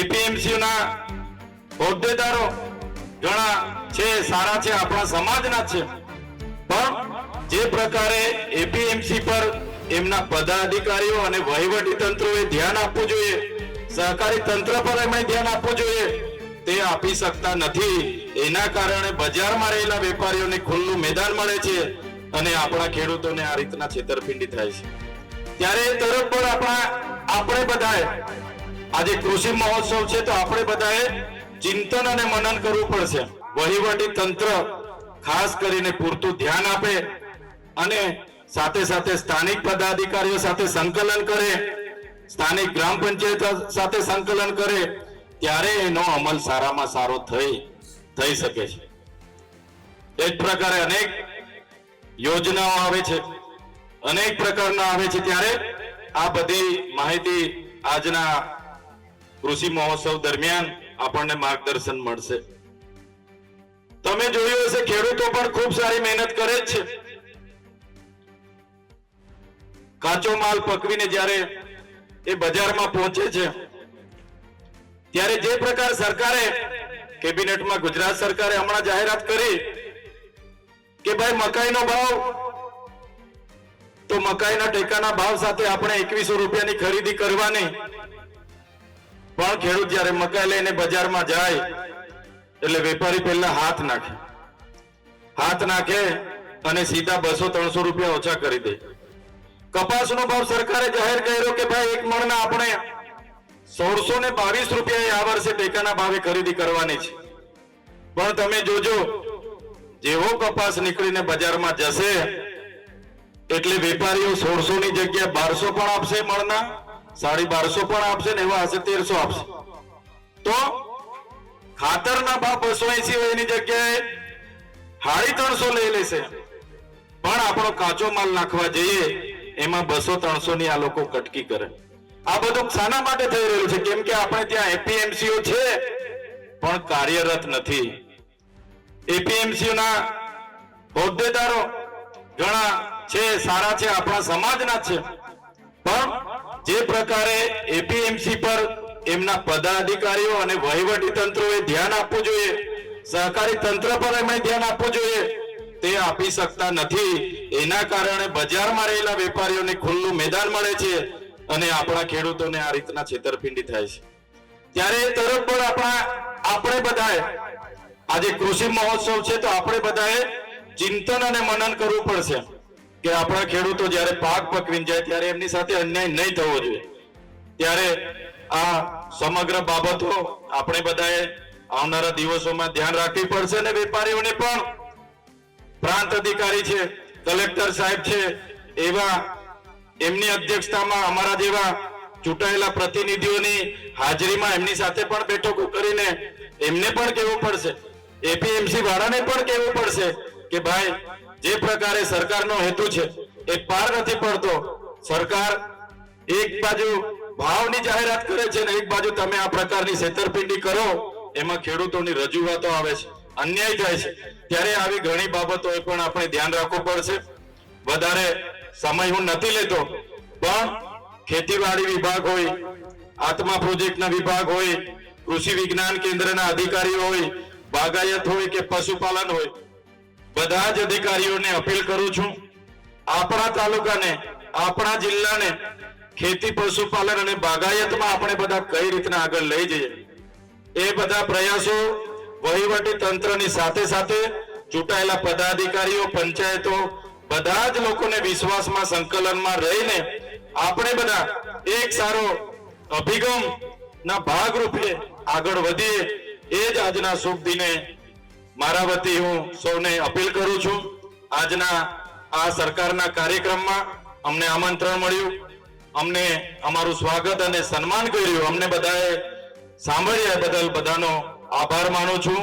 એપીએમસીના હોદ્દેદારો ઘણા છે, સારા છે, આપણા સમાજના છે. પણ જે પ્રકારે એપીએમસી પર એમના પદાધિકારીઓ અને વહીવટી તંત્રોએ ધ્યાન આપવું જોઈએ, સહકારી તંત્ર પર એમણે ધ્યાન આપવું જોઈએ, તે આપી શકતા નથી. એના કારણે બજારમાં રહેલા વેપારીઓને ખુલ્લું મેદાન મળે છે અને આપણા ખેડૂતોને આ રીતના છેતરપિંડી થાય છે. ત્યારે તરફ પર આપણા આપણે બધાએ આજે કૃષિ મહોત્સવ છે તો આપણે બધાએ ચિંતન અને મનન કરવું પડશે. વહીવટી તંત્ર ખાસ કરીને પૂરતું ધ્યાન આપે અને સાથે સાથે સ્થાનિક પદાધિકારીઓ સાથે સંકલન કરે, સ્થાનિક ગ્રામ પંચાયત સાથે સંકલન કરે, ત્યારે એનો અમલ સારામાં સારો થઈ થઈ શકે છે. એ જ પ્રકારે અનેક યોજનાઓ આવે છે. અનેક પ્રકારના આવે છે. ત્યારે આ બધી માહિતી આજના કૃષિ મહોત્સવ દરમિયાન આપણને માર્ગદર્શન મળશે. તમે જોયું હશે, ખેડૂતો પણ ખૂબ સારી મહેનત કરે છે. કાચો માલ પકવીને જ્યારે એ બજારમાં પહોંચે છે, ત્યારે જે પ્રકાર સરકારે કેબિનેટમાં ગુજરાત સરકારે હમણાં જાહેરાત કરી કે ભાઈ મકાઈનો ભાવ, તો મકાઈના ટેકાના ભાવ સાથે આપણે એકવીસો રૂપિયાની ખરીદી કરવાની પણ ખેડૂત જયારે મકાઈ લઈને બજારમાં જાય, એટલે વેપારી પહેલા હાથ નાખે. હાથ નાખે અને સીધા બસો ત્રણસો રૂપિયા ઓછા કરી દે. કપાસનો ભાવ સરકારે જાહેર કર્યો કે ભાઈ એક મણના આપણે સોળસો ને બાવીસ રૂપિયા આ વર્ષે ટેકાના ભાવે ખરીદી કરવાની છે. પણ તમે જોજો, જેવો કપાસ નીકળીને બજારમાં જશે, એટલે વેપારીઓ સોળસો ની જગ્યાએ બારસો પણ આપશે મળના સાડી બારસો પણ આપશે ને એવા હશે તેરસો આપશે. તો ખાતરના ભાવ બસો એસી હોય એની જગ્યાએ હાડી ત્રણસો લઈ લેશે. પણ આપણો કાચો માલ નાખવા જઈએ, એમાં બસો ત્રણસો ની આ લોકો કટકી કરે. આ બધું શાના માટે થઈ રહ્યું છે, કેમ કે આપણે ત્યાં એપીએમસીઓ છે, પણ કાર્યરત નથી. એપીએમસીઓ ના હોદ્દેદારો ઘણા છે, સારા છે, આપણા સમાજના છે. પણ જે પ્રકારે એપીએમસી પર એમના પદાધિકારીઓ અને વહીવટી તંત્રોએ ધ્યાન આપવું જોઈએ, સહકારી તંત્ર પર એમણે ધ્યાન આપવું જોઈએ, તે આપી શકતા નથી. એના કારણે બજારમાં રહેલા વેપારીઓને ખુલ્લું મેદાન મળે છે અને આપણા ખેડૂતોને આ રીતના છેતરપિંડી થાય છે. ત્યારે તરફ પર આપણા, આપણે બધાએ, આજે કૃષિ મહોત્સવ છે તો આપણે બધાએ ચિંતન અને મનન કરવું પડશે. કે આપણા ખેડૂતો જ્યારે પાક પકવીને જાય ત્યારે એમની સાથે અન્યાય નહીં થવો જોઈએ. ત્યારે આ સમગ્ર બાબતો આપણે બધાએ આવનારા દિવસોમાં ધ્યાન રાખવી પડશે ને વેપારીઓને પણ. પ્રાંત અધિકારી છે, કલેક્ટર સાહેબ છે, એવા એમની અધ્યક્ષતામાં અમારા જેવા ચૂંટાયેલા પ્રતિનિધિઓની હાજરીમાં એમની સાથે પણ બેઠકો કરીને એમને પણ કહેવું પડશે. એપીએમસી વાળાને પણ કહેવું પડશે કે ભાઈ જે પ્રકારે સરકારનો હેતુ છે, એ પાર નથી પડતો. સરકાર એક બાજુ ભાવની જાહેરાત કરે છે ને એક બાજુ તમે આ પ્રકારની છેતરપિંડી કરો, એમાં ખેડૂતોની રજૂઆતો આવે છે, અન્યાય થાય છે. ત્યારે આવી ઘણી બાબતોએ પણ આપણે ધ્યાન રાખવું પડશે. વધારે સમય હું નથી લેતો, પણ ખેતીવાડી વિભાગ હોય, આત્મા પ્રોજેક્ટના વિભાગ હોય, કૃષિ વિજ્ઞાન કેન્દ્રના અધિકારીઓ હોય, બાગાયત હોય કે પશુપાલન હોય બધા જ અધિકારીઓને અપીલ કરું છું, આપણા તાલુકાને, આપણા જિલ્લાને ખેતી પશુપાલન અને બાગાયતમાં આપણે બધા કઈ રીતના આગળ લઈ જઈએ. એ બધા પ્રયાસો વહીવટી તંત્રની સાથે સાથે ચૂંટાયેલા પદાધિકારીઓ, પંચાયતો, બધા જ લોકોને વિશ્વાસમાં સંકલનમાં રહીને આપણે બધા એક સારો અભિગમ ના ભાગરૂપે આગળ વધીએ, એ જ આજના શુભ દિને મારા વતી હું સૌને અપીલ કરું છું, આજના આ સરકારના કાર્યક્રમમાં અમને આમંત્રણ મળ્યું, અમને અમારું સ્વાગત અને સન્માન કર્યું, અમને બધાએ સાંભળ્યા બદલ બધાનો આભાર માનું છું.